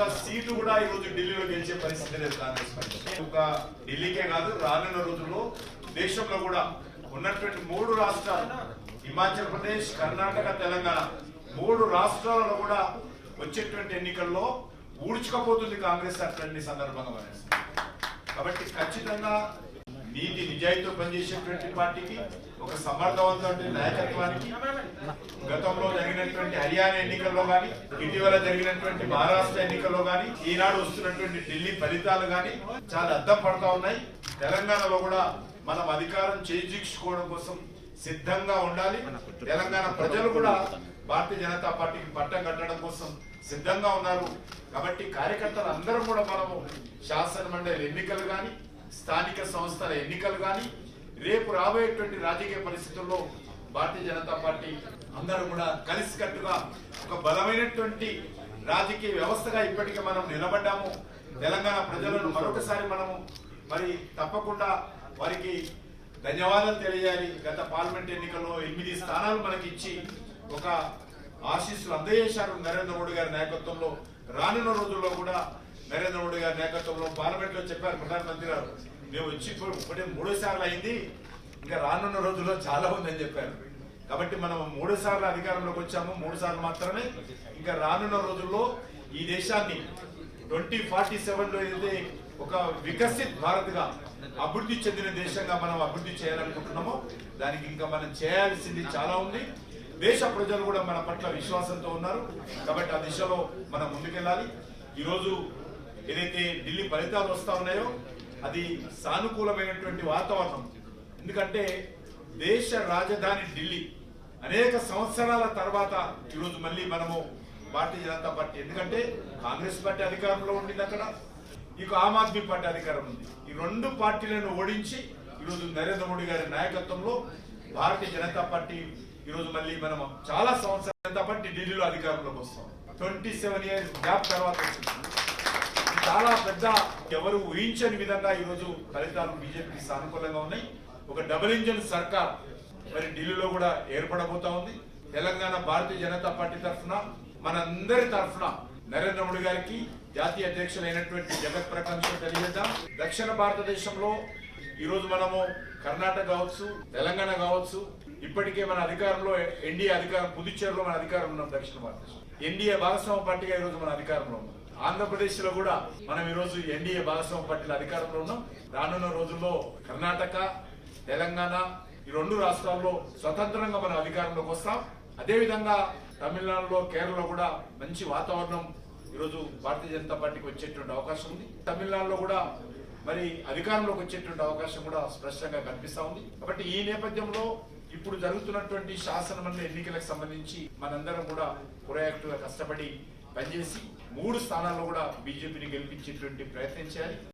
ఒక్క సీటు కూడా ఈ రోజు ఢిల్లీలో గెలిచే పరిస్థితి లేదు కాంగ్రెస్ పార్టీ. ఒక ఢిల్లీకే కాదు రానున్న రోజుల్లో దేశంలో కూడా ఉన్నటువంటి మూడు రాష్ట్రాలు హిమాచల్ ప్రదేశ్ కర్ణాటక తెలంగాణ మూడు రాష్ట్రాలలో కూడా వచ్చేటువంటి ఎన్నికల్లో ఊడ్చుకపోతుంది కాంగ్రెస్ అట్లన్ని సందర్భంగా కాబట్టి ఖచ్చితంగా నీతి నిజాయితీతో పనిచేసేటువంటి పార్టీకి ఒక సమర్థవంతమైన నాయకత్వానికి గతంలో జరిగినటువంటి హర్యానా ఎన్నికల్లో కానీ ఇటీవల జరిగినటువంటి మహారాష్ట్ర ఎన్నికల్లో కానీ ఈనాడు వస్తున్నటువంటి ఢిల్లీ ఫలితాలు కానీ చాలా అద్దం పడతా ఉన్నాయి. తెలంగాణలో కూడా మనం అధికారం చేజిక్చుకోవడం కోసం సిద్ధంగా ఉండాలి. తెలంగాణ ప్రజలు కూడా భారతీయ జనతా పార్టీకి పట్టం కట్టడం కోసం సిద్ధంగా ఉన్నారు. కాబట్టి కార్యకర్తలు అందరూ కూడా మనము శాసనమండలి ఎన్నికలు కానీ స్థానిక సంస్థల ఎన్నికలు కానీ రేపు రాబోయేటువంటి రాజకీయ పరిస్థితుల్లో భారతీయ జనతా పార్టీ అందరూ కూడా కలిసికట్టుగా ఒక బలమైనటువంటి రాజకీయ వ్యవస్థగా ఇప్పటికే మనం నిలబడ్డాము. తెలంగాణ ప్రజలను మరొకసారి మనము మరి తప్పకుండా వారికి ధన్యవాదాలు తెలియాలి. గత పార్లమెంట్ ఎన్నికల్లో ఎనిమిది స్థానాలు మనకి ఇచ్చి ఒక ఆశీస్సులు అందజేశారు నరేంద్ర మోడీ గారి నాయకత్వంలో. రానున్న రోజుల్లో కూడా నరేంద్ర మోడీ గారి నేతృత్వంలో పార్లమెంట్లో చెప్పారు ప్రధానమంత్రి గారు. మేము వచ్చి ఇప్పుడే మూడో సార్లు అయింది. ఇంకా రానున్న రోజుల్లో చాలా ఉందని చెప్పారు. కాబట్టి మనం మూడు సార్లు అధికారంలోకి వచ్చాము. మూడు సార్లు మాత్రమే ఇంకా రానున్న రోజుల్లో ఈ దేశాన్ని ట్వంటీ ఫార్టీ సెవెన్లో ఏదైతే ఒక వికసిత్ భారత్గా అభివృద్ధి చెందిన దేశంగా మనం అభివృద్ధి చేయాలనుకుంటున్నామో దానికి ఇంకా మనం చేయాల్సింది చాలా ఉంది. దేశ ప్రజలు కూడా మన పట్ల విశ్వాసంతో ఉన్నారు. కాబట్టి ఆ దిశలో మనం ముందుకెళ్ళాలి. ఈరోజు ఏదైతే ఢిల్లీ ఫలితాలు వస్తా ఉన్నాయో అది సానుకూలమైనటువంటి వాతావరణం. ఎందుకంటే దేశ రాజధాని ఢిల్లీ అనేక సంవత్సరాల తర్వాత ఈరోజు మళ్ళీ మనము భారతీయ జనతా పార్టీ. ఎందుకంటే కాంగ్రెస్ పార్టీ అధికారంలో ఉండింది అక్కడ ఇక ఆమ్ ఆద్మీ పార్టీ అధికారం ఉంది. ఈ రెండు పార్టీలను ఓడించి ఈరోజు నరేంద్ర మోడీ గారి నాయకత్వంలో భారతీయ జనతా పార్టీ ఈరోజు మళ్ళీ మనం చాలా సంవత్సరాల జనతా పార్టీ ఢిల్లీలో అధికారంలోకి వస్తాం ట్వంటీ సెవెన్ ఇయర్స్ గ్యాప్ తర్వాత వచ్చింది. చాలా పెద్ద ఎవరు ఊహించని విధంగా ఈరోజు ఫలితాలు బీజేపీకి సానుకూలంగా ఉన్నాయి. ఒక డబుల్ ఇంజన్ సర్కార్ మరి ఢిల్లీలో కూడా ఏర్పడబోతా ఉంది. తెలంగాణ భారతీయ జనతా పార్టీ తరఫున మనందరి తరఫున నరేంద్ర మోడీ గారికి జాతీయ అధ్యక్షులైనటువంటి జగత్ ప్రకాశ్ తెలియజేద్దాం. దక్షిణ భారతదేశంలో ఈరోజు మనము కర్ణాటక కావచ్చు తెలంగాణ కావచ్చు ఇప్పటికే మన అధికారంలో ఎన్డీఏ అధికారం పుదుచ్చేరిలో మన అధికారం ఉన్నాం దక్షిణ భారతదేశం ఎన్డీఏ భాగస్వామ్య పార్టీగా ఈ రోజు మన అధికారంలో ఉన్నాం. ఆంధ్రప్రదేశ్లో కూడా మనం ఈ రోజు ఎన్డీఏ భాగస్వామ్య పార్టీల అధికారంలో ఉన్నాం. రానున్న రోజుల్లో కర్ణాటక తెలంగాణ ఈ రెండు రాష్ట్రాల్లో స్వతంత్రంగా మనం అధికారంలోకి వస్తాం. అదే విధంగా తమిళనాడులో కేరళలో కూడా మంచి వాతావరణం ఈరోజు భారతీయ జనతా పార్టీకి వచ్చేటువంటి అవకాశం ఉంది. తమిళనాడులో కూడా మరి అధికారంలోకి వచ్చేటువంటి అవకాశం కూడా స్పష్టంగా కనిపిస్తా ఉంది. కాబట్టి ఈ నేపథ్యంలో ఇప్పుడు జరుగుతున్నటువంటి శాసనమండలి ఎన్నికలకు సంబంధించి మనందరం కూడా ప్రొయాక్టివ్గా కష్టపడి పనిచేసి మూడు స్థానాల్లో కూడా బీజేపీని గెలిపించేటువంటి ప్రయత్నం చేయాలి.